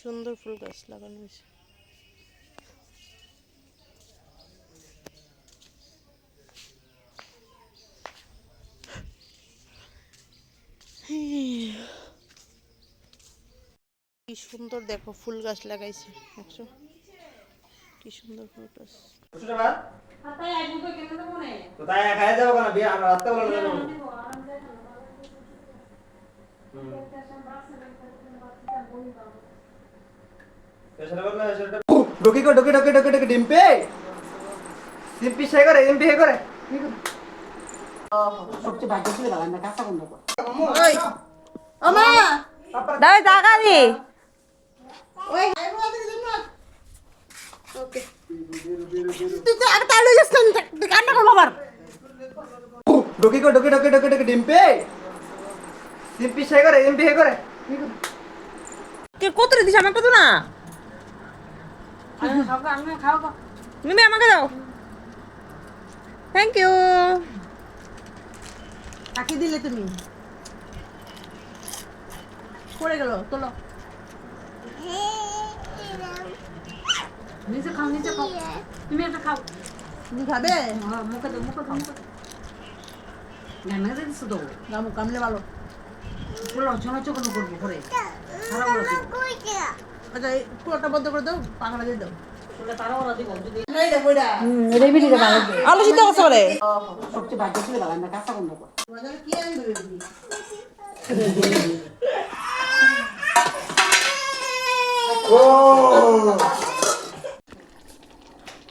সুন্দর ফুল গাছ লাগানো হয়েছে। কি সুন্দর দেখো ফুল গাছ লাগাইছে, দেখছ? কি সুন্দর ফুল গাছ। না তো তাই খাই যাব কেন বিয়ে আমরা রাস্তা বলে যাব ডুকি কো ডুকি ডুকি ডুকি ডুকি ডিম্পে। ডিম্পি সে করে ডিম্পি হে করে। সবচেয়ে ভাগ্য ছিল বাগানটা কাঁচা গন্ধ করে ওমা দি। ওই। ওকে। তুই তো তালু যাস তুই কান্না ডিম্পে। ডিম্পি সে করে ডিম্পি হে করে। কে কত রে দিস আমাকে তো না। মিমি আমাকে দাও। থ্যাংক ইউ কাকে দিলে তুমি? পড়ে গেল তোলো। নিচে খাও নিচে খাও। তুমি একটা খাও। তুমি খাবে? হ্যাঁ, মুখে দাও মুখে দাও। গামে দিচ্ছ তো। গামু কামলে ভালো। ছোনো চোখনো করব? করে সারা আচ্ছা পুরোটা বন্ধ করে দাও পাখাটা দিয়ে দাও আলু সিদ্ধ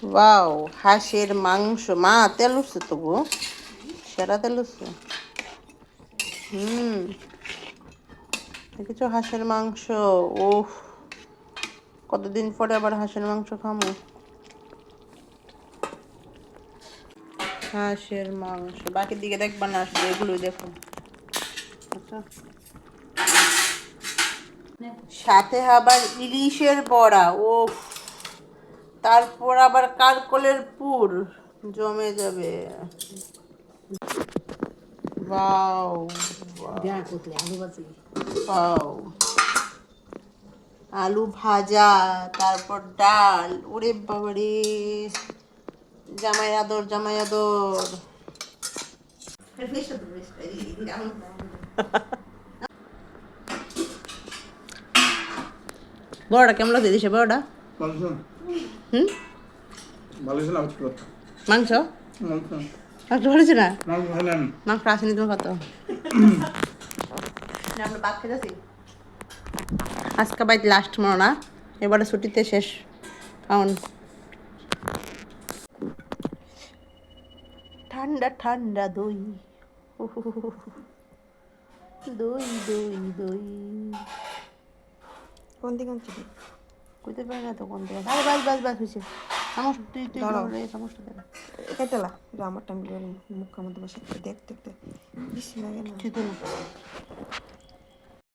ওয়াও হাঁসের মাংস। মা তেল উঠছে তো গো। সেরা তেল উঠছে। হুম। দেখেছ হাঁসের মাংস? ওহ কতদিন পরে আবার হাঁসের মাংস খামো? হাঁসের মাংস। বাকি দিকে দেখবা না শুধু এগুলোই দেখো। আচ্ছা। সাথে আবার ইলিশের বড়া ও তারপর আবার কারকলের পুর জমে যাবে। দেয়া করলে আলু ভাজা তারপর ডাল। ওরে বাবারে। জামাই আদর জামাই আদর। বড়টা কেমন লাগছে দিছে বড়টা? হুম? মাংস? মাংস। ভালো ছিল না? মাংস আসেনি তোমার কত আমরা ভাত খেতেছি। আজকে বাইত লাস্ট মনে না। এবারে ছুটিতে শেষ। কারণ ঠান্ডা ঠান্ডা দই। দই দই দই। কোন দিকে আনছি কইতে পারে না তো কোন দিকে। আরে বাস বাস বাস হয়েছে চামচ তুই তুই ধরে। চামচটা দে কেটেলা আমার টাইম মুখ আমাদের বসে। দেখ দেখতে বেশি লাগে না। তুই তো না।